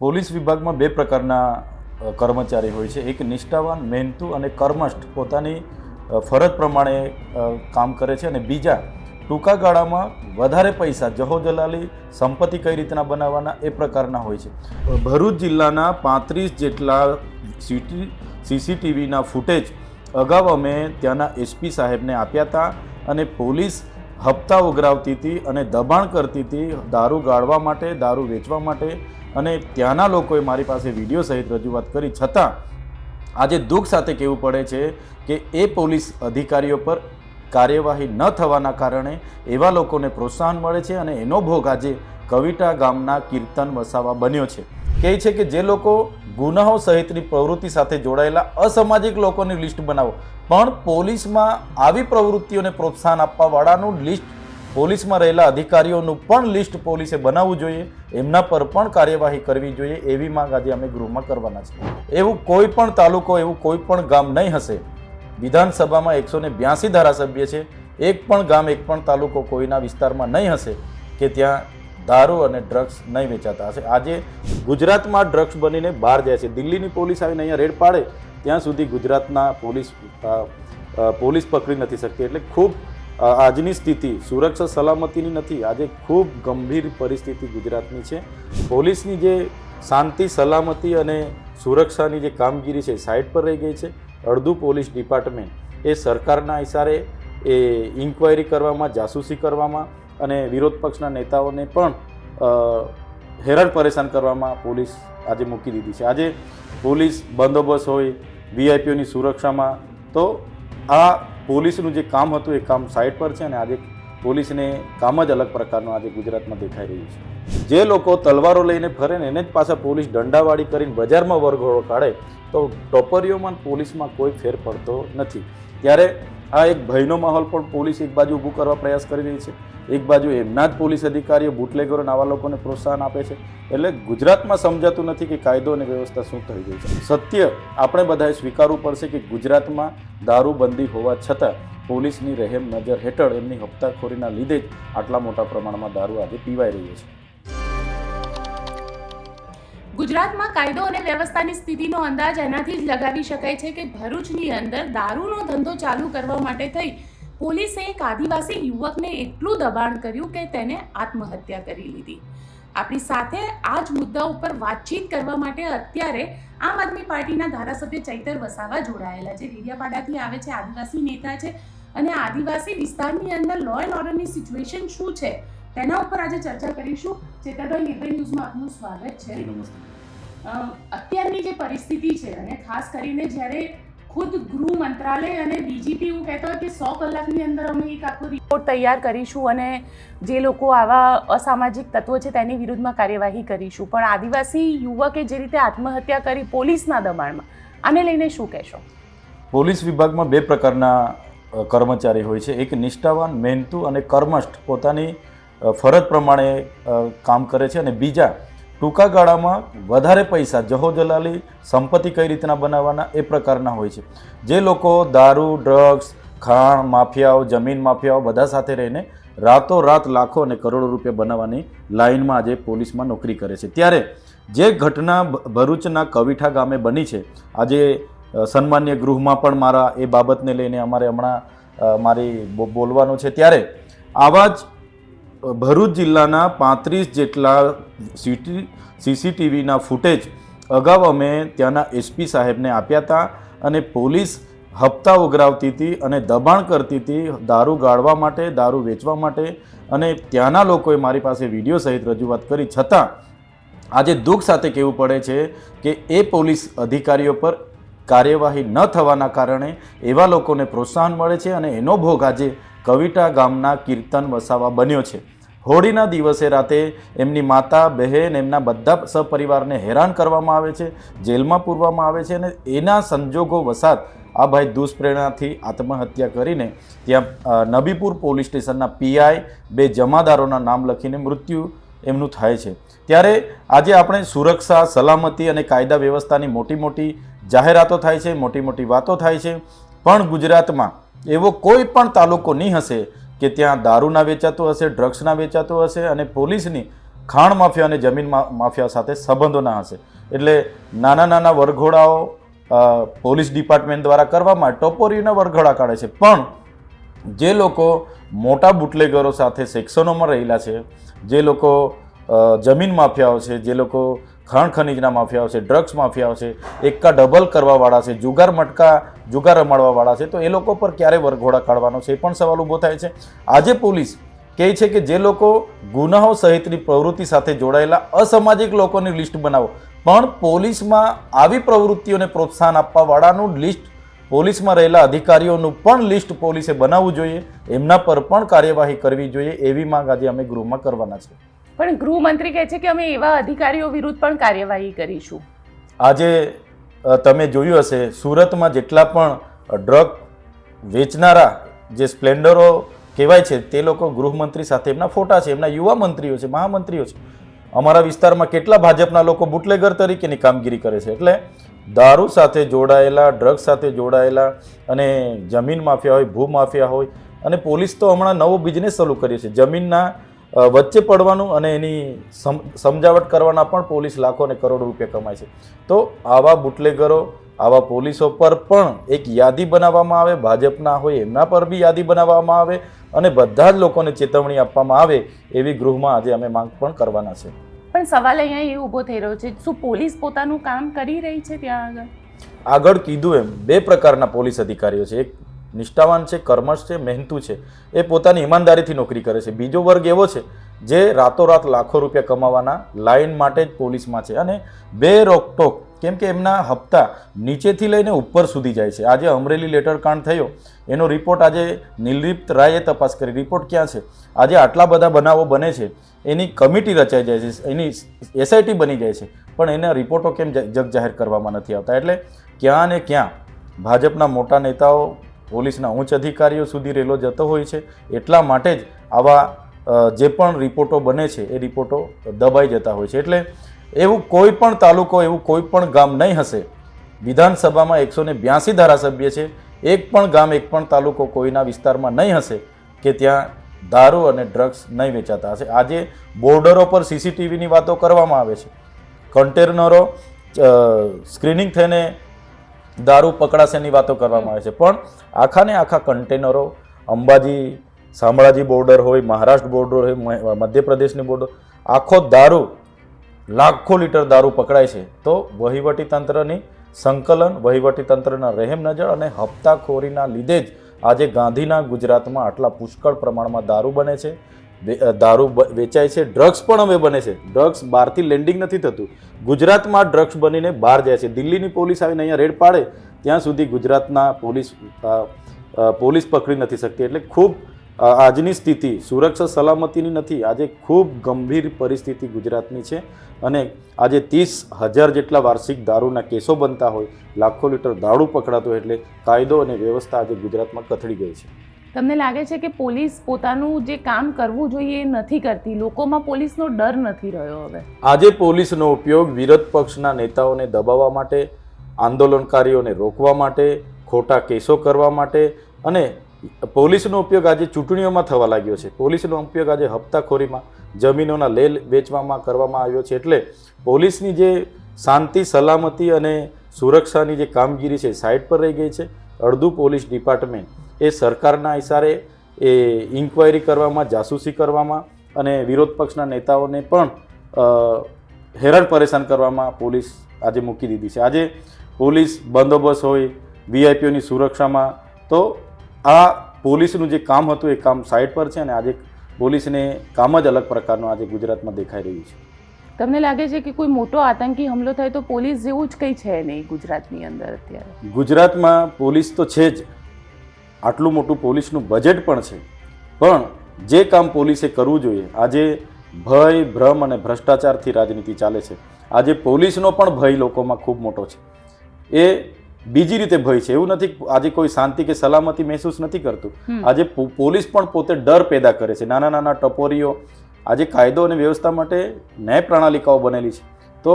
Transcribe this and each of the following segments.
Police વિભાગમાં બે પ્રકારના કર્મચારી હોય છે. એક નિષ્ઠાવાન, મહેનતુ અને કર્મષ્ઠ પોતાની ફરજ પ્રમાણે કામ કરે છે અને બીજા ટૂંકા ગાળામાં વધારે પૈસા, જહોજલાલી સંપત્તિ કઈ રીતના બનાવવાના એ પ્રકારના હોય છે. ભરૂચ જિલ્લાના પાંત્રીસ જેટલા સીટી, સીસીટીવીના ફૂટેજ અગાઉ અમે ત્યાંના એસપી સાહેબને આપ્યા હતા અને પોલીસ હપ્તા ઉઘરાવતી હતી અને દબાણ કરતી હતી દારૂ ગાળવા માટે, દારૂ વેચવા માટે અને ત્યાંના લોકોએ મારી પાસે વીડિયો સહિત રજૂઆત કરી. છતાં, આજે દુઃખ સાથે કહેવું પડે છે કે એ પોલીસ અધિકારીઓ પર કાર્યવાહી ન થવાના કારણે એવા લોકોને પ્રોત્સાહન મળે છે અને એનો ભોગ આજે કવિટા ગામના કીર્તન વસાવા બન્યો છે. કહે છે કે જે લોકો ગુનાહો સહિતની પ્રવૃત્તિ સાથે જોડાયેલા અસામાજિક લોકોની લિસ્ટ બનાવો, પણ પોલીસમાં આવી પ્રવૃત્તિઓને પ્રોત્સાહન આપવાવાળાનું લિસ્ટ પોલીસમાં રહેલા અધિકારીઓનું પણ લિસ્ટ પોલીસે બનાવવું જોઈએ, એમના પર પણ કાર્યવાહી કરવી જોઈએ એવી માંગ આજે અમે ગૃહમાં કરવાના છે એવું કોઈ પણ તાલુકો, એવું કોઈ પણ ગામ નહીં હશે. વિધાનસભામાં એકસો ને બ્યાસી ધારાસભ્ય છે. એક પણ ગામ, એક પણ તાલુકો કોઈના વિસ્તારમાં નહીં હશે કે ત્યાં દારૂ અને ડ્રગ્સ નહીં વેચાતા હશે. આજે ગુજરાતમાં ડ્રગ્સ બનીને બહાર જાય છે. દિલ્હીની પોલીસ આવીને અહીંયા રેડ પાડે, ત્યાં સુધી ગુજરાતના પોલીસ પોલીસ પકડી નથી શકતી. એટલે ખૂબ આજની સ્થિતિ સુરક્ષા સલામતીની નથી. આજે ખૂબ ગંભીર પરિસ્થિતિ ગુજરાતની છે. પોલીસની જે શાંતિ, સલામતી અને સુરક્ષાની જે કામગીરી છે સાઇડ પર રહી ગઈ છે. અડધું પોલીસ ડિપાર્ટમેન્ટ એ સરકારના ઇશારે એ ઇન્ક્વાયરી કરવામાં, જાસૂસી કરવામાં અને વિરોધ પક્ષના નેતાઓને પણ હેરાન પરેશાન કરવામાં પોલીસ આજે મૂકી દીધી છે. આજે પોલીસ બંદોબસ્ત હોય, વીઆઈપીઓની સુરક્ષામાં તો આ પોલીસનું જે કામ હતું, એ કામ સાઈડ પર છે અને આજે પોલીસને કામ જ અલગ પ્રકારનું આજે ગુજરાતમાં દેખાઈ રહ્યું છે. જે લોકો તલવારો લઈને ફરે ને એને જ પાછા પોલીસ દંડાવાળી કરીને બજારમાં વરઘોડો કાઢે, તો ટોપરીઓમાં પોલીસમાં કોઈ ફેર પડતો નથી. ત્યારે આ એક ભયનો માહોલ પણ પોલીસ એક બાજુ ઊભું કરવા પ્રયાસ કરી રહી છે. એક બાજુ એમના જ પોલીસ અધિકારીઓ, બુટલેગરો આવા લોકોને પ્રોત્સાહન આપે છે. એટલે ગુજરાતમાં સમજાતું નથી કે કાયદો અને વ્યવસ્થા શું થઈ ગઈ છે. સત્ય આપણે બધાએ સ્વીકારવું પડશે કે ગુજરાતમાં દારૂબંધી હોવા છતાં પોલીસની રહેમ નજર હેઠળ એમની હપ્તાખોરીના લીધે જ આટલા મોટા પ્રમાણમાં દારૂ આજે પીવાઈ રહ્યો છે. ગુજરાતમાં કાયદો અને વ્યવસ્થાની સ્થિતિનો અંદાજ એનાથી જ લગાવી શકાય છે કે ભરૂચની અંદર દારૂનો ધંધો ચાલુ કરવા માટે થઈ પોલીસે એક આદિવાસી યુવકને એટલું દબાણ કર્યું કે તેને આત્મહત્યા કરી લીધી. આપણી સાથે આ જ મુદ્દા ઉપર વાતચીત કરવા માટે અત્યારે આમ આદમી પાર્ટીના ધારાસભ્ય ચૈતર વસાવા જોડાયેલા છે. ડેડિયાપાડાથી આવે છે આદિવાસી નેતા છે અને આદિવાસી વિસ્તારની અંદર લો એન્ડ ઓર્ડરની સિચ્યુએશન શું છે? તેના ઉપર આજે ચર્ચા કરીશું. ચેતરભાઈ નિર્ભય ન્યૂઝમાં આપનું સ્વાગત છે. અત્યારની જે પરિસ્થિતિ છે અને ખાસ કરીને જ્યારે ખુદ ગૃહ મંત્રાલય અને ડીજીપી એવું કહેતો હોય કે સો કલાકની અંદર અમે એક આખો રિપોર્ટ તૈયાર કરીશું અને જે લોકો આવા અસામાજિક તત્વો છે તેની વિરુદ્ધમાં કાર્યવાહી કરીશું. પણ આદિવાસી યુવકે જે રીતે આત્મહત્યા કરી પોલીસના દબાણમાં આને લઈને શું કહેશો? પોલીસ વિભાગમાં બે પ્રકારના કર્મચારી હોય છે. એક નિષ્ઠાવાન મહેનતુ અને કર્મષ્ઠ પોતાની ફરજ પ્રમાણે કામ કરે છે અને બીજા ટૂંકા ગાળામાં વધારે પૈસા જહોજલાલી સંપત્તિ કઈ રીતના બનાવવાના એ પ્રકારના હોય છે. જે લોકો દારૂ, ડ્રગ્સ, ખાણ, માફિયાઓ, જમીન માફિયાઓ બધા સાથે રહીને રાતોરાત લાખો અને કરોડો રૂપિયા બનાવવાની લાઇનમાં આજે પોલીસમાં નોકરી કરે છે. ત્યારે જે ઘટના ભરૂચના કવિઠા ગામે બની છે, આજે સન્માન્ય ગૃહમાં પણ મારા એ બાબતને લઈને અમારે હમણાં મારી બોલવાનું છે. ત્યારે આવા જ ભરૂચ જિલ્લાના પાંત્રીસ જેટલા સીટી, સીસીટીવીના ફૂટેજ અગાઉ અમે ત્યાંના એસપી સાહેબને આપ્યા હતા અને પોલીસ હપ્તા ઉઘરાવતી હતી અને દબાણ કરતી હતી દારૂ ગાળવા માટે, દારૂ વેચવા માટે અને ત્યાંના લોકોએ મારી પાસે વીડિયો સહિત રજૂઆત કરી. છતાં આજે દુઃખ સાથે કહેવું પડે છે કે એ પોલીસ અધિકારીઓ પર કાર્યવાહી ન થવાના કારણે એવા લોકોને પ્રોત્સાહન મળે છે અને એનો ભોગ આજે કવિટા ગામના કીર્તન વસાવા બન્યો છે. હોળીના દિવસે રાતે એમની માતા, બહેન, એમના બધા સપરિવારને હેરાન કરવામાં આવે છે, જેલમાં પૂરવામાં આવે છે અને એના સંજોગો વસાત આ ભાઈ દુષ્પ્રેરણાથી આત્મહત્યા કરીને ત્યાં નબીપુર પોલીસ સ્ટેશનના પીઆઈ બે જમાદારોના નામ લખીને મૃત્યુ એમનું થાય છે. ત્યારે આજે આપણે સુરક્ષા, સલામતી અને કાયદા વ્યવસ્થાની મોટી મોટી જાહેરાતો થાય છે, મોટી મોટી વાતો થાય છે. પણ ગુજરાતમાં એવો કોઈ પણ તાલુકો નહીં હશે કે ત્યાં દારૂના વેચાતું હશે ડ્રગ્સના વેચાતું હશે અને પોલીસની ખાણ માફિયા અને જમીન માફિયા સાથે સંબંધોના હશે. એટલે નાના નાના વરઘોડાઓ પોલીસ ડિપાર્ટમેન્ટ દ્વારા કરવામાં ટપોરીના વરઘોડા કાઢે છે. પણ જે લોકો મોટા બુટલેગરો સાથે સેક્શનોમાં રહેલા છે, જે લોકો જમીન માફિયાઓ છે, જે લોકો ખાણ ખનીજના માફિયાઓ છે ડ્રગ્સ માફિયાઓ છે એકા ડબલ કરવાવાળા છે, જુગાર મટકા, જુગાર રમાડવાવાળા છે, તો એ લોકો પર ક્યારે વરઘોડા કાઢવાનો છે એ પણ સવાલ ઊભો થાય છે. આજે પોલીસ કહે છે કે જે લોકો ગુનાઓ સહિતની પ્રવૃત્તિ સાથે જોડાયેલા અસામાજિક લોકોની લિસ્ટ બનાવો, પણ પોલીસમાં આવી પ્રવૃત્તિઓને પ્રોત્સાહન આપવાવાળાનું લિસ્ટ, પોલીસમાં રહેલા અધિકારીઓનું પણ લિસ્ટ પોલીસે બનાવવું જોઈએ, એમના પર પણ કાર્યવાહી કરવી જોઈએ, એવી માંગ આજે અમે ગૃહમાં કરવાના છે પણ ગૃહમંત્રી કહે છે કે અમે એવા અધિકારીઓ વિરુદ્ધ પણ કાર્યવાહી કરીશું. આજે તમે જોયું હશે, સુરતમાં જેટલા પણ ડ્રગ વેચનારા જે સ્પ્લેન્ડરો કહેવાય છે, તે લોકો ગૃહમંત્રી સાથે એમના ફોટા છે, એમના યુવા મંત્રીઓ છે, મહામંત્રીઓ છે. અમારા વિસ્તારમાં કેટલા ભાજપના લોકો બુટલેગર તરીકેની કામગીરી કરે છે, એટલે દારૂ સાથે જોડાયેલા ડ્રગ્સ સાથે જોડાયેલા અને જમીન માફિયા હોય, ભૂ માફિયા હોય, અને પોલીસ તો હમણાં નવો બિઝનેસ શરૂ કર્યો છે. જમીનના વચ્ચે પડવાનું અને એની સમ સમજાવટ કરવાના પણ પોલીસ લાખો અને કરોડો રૂપિયા કમાય છે. તો આવા બુટલેગરો આવા પોલીસો પર પણ એક યાદી બનાવવામાં આવે ભાજપના હોય એમના પર બી યાદી બનાવવામાં આવે અને બધા જ લોકોને ચેતવણી આપવામાં આવે એવી ગૃહમાં આજે અમે માંગ પણ કરવાના છે. પણ સવાલ અહીંયા એ ઊભો થઈ રહ્યો છે શું પોલીસ પોતાનું કામ કરી રહી છે ત્યાં આગળ? આગળ કીધું એમ બે પ્રકારના પોલીસ અધિકારીઓ છે. એક નિષ્ઠાવાન છે કર્મશ છે, મહેનતુ છે. એ પોતાની ઈમાનદારીથી નોકરી કરે છે. બીજો વર્ગ એવો છે જે રાતોરાત લાખો રૂપિયા કમાવાના લાઈન માટે જ પોલીસમાં છે અને બે રોકટોક, કેમ કે એમના હપ્તા નીચેથી લઈને ઉપર સુધી જાય છે. આજે અમરેલી લેટર કાંડ થયો. એનો રિપોર્ટ આજે નિલિપ્ત રાયે તપાસ કરી. રિપોર્ટ ક્યાં છે? આજે આટલા બધા બનાવો બને છે. એની કમિટી રચાઈ જાય છે. એની એસઆઈટી બની જાય છે. પણ એના રિપોર્ટો કેમ જગ જાહેર કરવામાં નથી આવતા? એટલે ક્યાં ને ક્યાં ભાજપના મોટા નેતાઓ પોલીસના ઉચ્ચ અધિકારીઓ સુધી રેલો જતો હોય છે. એટલા માટે જ આવા જે પણ રિપોર્ટો બને છે, એ રિપોર્ટો દબાઈ જતા હોય છે. એટલે એવું કોઈ પણ તાલુકો, એવું કોઈ પણ ગામ નહીં હશે. વિધાનસભામાં એકસો ને બ્યાસી ધારાસભ્ય છે. એક પણ ગામ, એક પણ તાલુકો કોઈના વિસ્તારમાં નહીં હશે કે ત્યાં દારૂ અને ડ્રગ્સ નહીં વેચાતા હશે. આજે બોર્ડરો પર સીસીટીવીની વાતો કરવામાં આવે છે. કન્ટેનરો સ્ક્રીનિંગ થઈને દારૂ પકડાશેની વાતો કરવામાં આવે છે. પણ આખા ને આખા કન્ટેનરો અંબાજી શામળાજી બોર્ડર હોય મહારાષ્ટ્ર બોર્ડર હોય મધ્યપ્રદેશની બોર્ડર આખો દારૂ લાખો લીટર દારૂ પકડાય છે. તો વહીવટી તંત્રની સંકલન વહીવટી તંત્રના રહેમ નજર અને હપ્તાખોરીના લીધે જ આજે ગાંધીના ગુજરાતમાં આટલા પુષ્કળ પ્રમાણમાં દારૂ બને છે. દારૂ વેચાય છે. ડ્રગ્સ પણ હવે બને છે. ડ્રગ્સ બહારથી લેન્ડિંગ નથી થતું. ગુજરાતમાં ડ્રગ્સ બનીને બહાર જાય છે. દિલ્હીની પોલીસ આવીને અહીંયા રેડ પાડે, ત્યાં સુધી ગુજરાતના પોલીસ પોલીસ પકડી નથી શકતી. એટલે ખૂબ આજની સ્થિતિ સુરક્ષા સલામતીની નથી. આજે ખૂબ ગંભીર પરિસ્થિતિ ગુજરાતની છે અને આજે ત્રીસ હજાર જેટલા વાર્ષિક દારૂના કેસો બનતા હોય, લાખો લીટર દારૂ પકડાતો એટલે કાયદો અને વ્યવસ્થા આજે ગુજરાતમાં કથળી ગઈ છે. તમને લાગે છે કે પોલીસ પોતાનું જે કામ કરવું જોઈએ એ નથી કરતી? લોકોમાં પોલીસનો ડર નથી રહ્યો હવે. આજે પોલીસનો ઉપયોગ વિરોધ પક્ષના નેતાઓને દબાવવા માટે, આંદોલનકારીઓને રોકવા માટે, ખોટા કેસો કરવા માટે અને પોલીસનો ઉપયોગ આજે ચૂંટણીઓમાં થવા લાગ્યો છે. પોલીસનો ઉપયોગ આજે હપ્તાખોરીમાં, જમીનોના લેલ વેચવામાં કરવામાં આવ્યો છે. એટલે પોલીસની જે શાંતિ, સલામતી અને સુરક્ષાની જે કામગીરી છે સાઇડ પર રહી ગઈ છે. અડધું પોલીસ ડિપાર્ટમેન્ટ એ સરકારના ઇશારે એ ઇન્ક્વાયરી કરવામાં જાસૂસી કરવામાં અને વિરોધ પક્ષના નેતાઓને પણ હેરાન પરેશાન કરવામાં પોલીસ આજે મૂકી દીધી છે. આજે પોલીસ બંદોબસ્ત હોય વીઆઈપીઓની સુરક્ષામાં તો આ પોલીસનું જે કામ હતું એ કામ સાઈડ પર છે અને આજે પોલીસને કામ જ અલગ પ્રકારનું આજે ગુજરાતમાં દેખાઈ રહ્યું છે. તમને લાગે છે કે કોઈ મોટો આતંકી હુમલો થાય તો પોલીસ જેવું જ કંઈ છે નહીં ગુજરાતની અંદર અત્યારે? ગુજરાતમાં પોલીસ તો છે જ આટલું મોટું પોલીસનું બજેટ પણ છે. પણ જે કામ પોલીસે કરવું જોઈએ આજે ભય ભ્રમ અને ભ્રષ્ટાચારથી રાજનીતિ ચાલે છે. આજે પોલીસનો પણ ભય લોકોમાં ખૂબ મોટો છે. એ બીજી રીતે ભય છે. એવું નથી આજે કોઈ શાંતિ કે સલામતી મહેસૂસ નથી કરતું. આજે પોલીસ પણ પોતે ડર પેદા કરે છે. નાના નાના ટપોરીઓ આજે કાયદો અને વ્યવસ્થા માટે ન્યાય પ્રણાલિકાઓ બનેલી છે. તો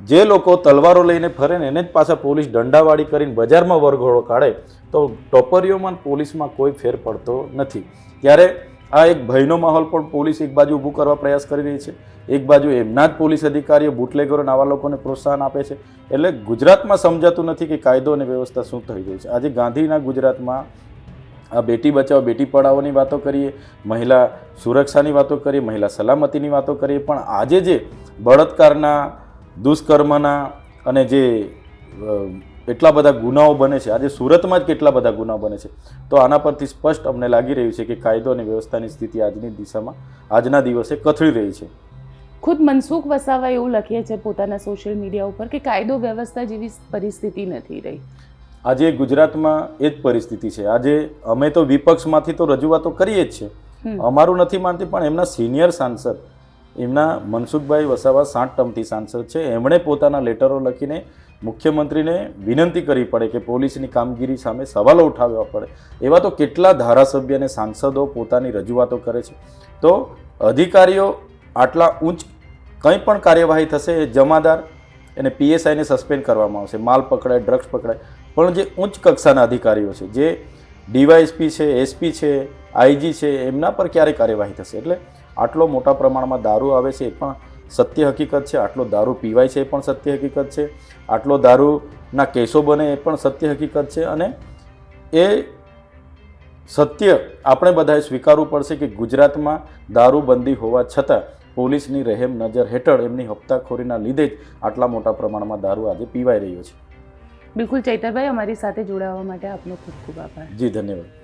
જે લોકો તલવારો લઈને ફરે ને એને જ પાછા પોલીસ દંડાવાળી કરીને બજારમાં વરઘોડો કાઢે, તો ટોપરીઓમાં પોલીસમાં કોઈ ફેર પડતો નથી. ત્યારે આ એક ભયનો માહોલ પણ પોલીસ એક બાજુ ઊભું કરવા પ્રયાસ કરી રહી છે. એક બાજુ એમના જ પોલીસ અધિકારીઓ બુટલેગરોને આવા લોકોને પ્રોત્સાહન આપે છે. એટલે ગુજરાતમાં સમજાતું નથી કે કાયદો અને વ્યવસ્થા શું થઈ ગઈ છે. આજે ગાંધીના ગુજરાતમાં આ બેટી બચાવો, બેટી પઢાઓની વાતો કરીએ, મહિલા સુરક્ષાની વાતો કરીએ, મહિલા સલામતીની વાતો કરીએ, પણ આજે જે બળાત્કારના દુષ્કર્મના અને જે એટલા બધા ગુનાઓ બને છે આજે સુરતમાં જ કેટલા બધા ગુનાઓ બને છે તો આના પરથી સ્પષ્ટ અમને લાગી રહ્યું છે કે કાયદો અને વ્યવસ્થાની સ્થિતિ આજની દિશામાં આજના દિવસે કથળી રહી છે. ખુદ મનસુખ વસાવા એવું લખીએ છે પોતાના સોશિયલ મીડિયા ઉપર કે કાયદો વ્યવસ્થા જેવી પરિસ્થિતિ નથી રહી. આજે ગુજરાતમાં એ જ પરિસ્થિતિ છે. આજે અમે તો વિપક્ષમાંથી તો રજૂઆતો કરીએ જ છે. અમારું નથી માનતી પણ એમના સિનિયર સાંસદ એમના મનસુખભાઈ વસાવા સાત ટર્મથી સાંસદ છે. એમણે પોતાના લેટરો લખીને મુખ્યમંત્રીને વિનંતી કરવી પડે કે પોલીસની કામગીરી સામે સવાલો ઉઠાવવા પડે. એવા તો કેટલા ધારાસભ્ય અને સાંસદો પોતાની રજૂઆતો કરે છે. તો અધિકારીઓ આટલા ઉચ્ચ કંઈ પણ કાર્યવાહી થશે એ જમાદાર એને પીએસઆઈને સસ્પેન્ડ કરવામાં આવશે. માલ પકડાય, ડ્રગ્સ પકડાય. પણ જે ઉચ્ચ કક્ષાના અધિકારીઓ છે, જે ડીવાયએસપી છે, એસપી છે, આઈજી છે, એમના પર ક્યારે કાર્યવાહી થશે? એટલે આટલો મોટા પ્રમાણમાં દારૂ આવે છે એ પણ સત્ય હકીકત છે. આટલો દારૂ પીવાય છે એ પણ સત્ય હકીકત છે. આટલો દારૂના કેસો બને એ પણ સત્ય હકીકત છે અને એ સત્ય આપણે બધાએ સ્વીકારવું પડશે કે ગુજરાતમાં દારૂબંધી હોવા છતાં પોલીસની રહેમ નજર હેઠળ એમની હપ્તાખોરીના લીધે જ આટલા મોટા પ્રમાણમાં દારૂ આજે પીવાઈ રહ્યો છે. બિલકુલ ચૈતરભાઈ અમારી સાથે જોડાવા માટે આપનો ખૂબ ખૂબ આભાર. જી ધન્યવાદ.